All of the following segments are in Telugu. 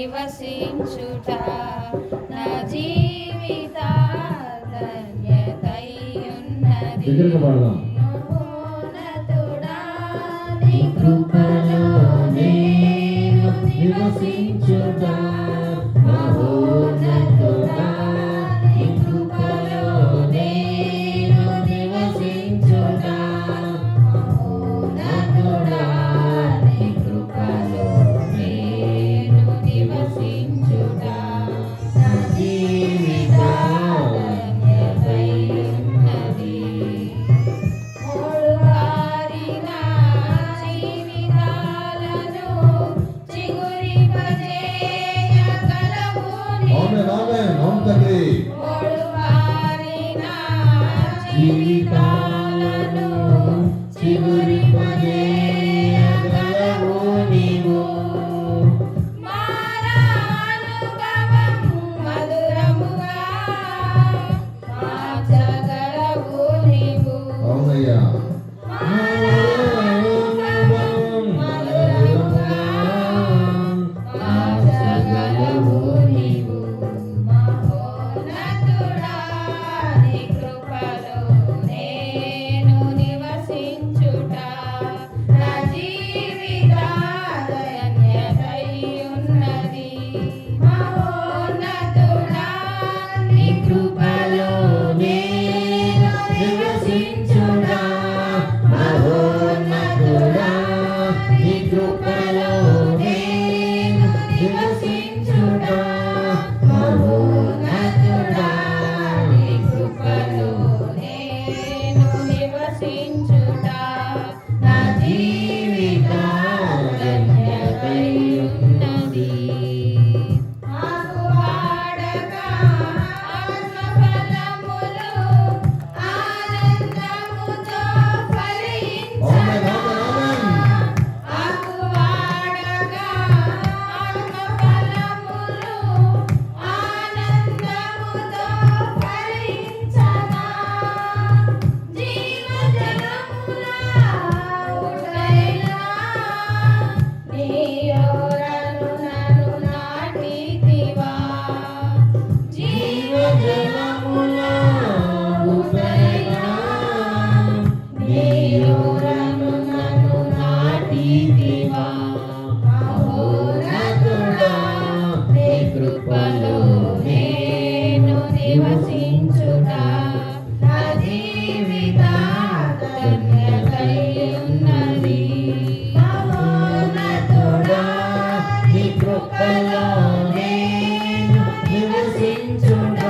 నివసించుట నా జీవిత ధన్యతయున్నది నోనతుడా కృపలో నేను నివసించుట. మహో జీవితాలలో చివరి into the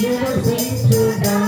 beautiful to die.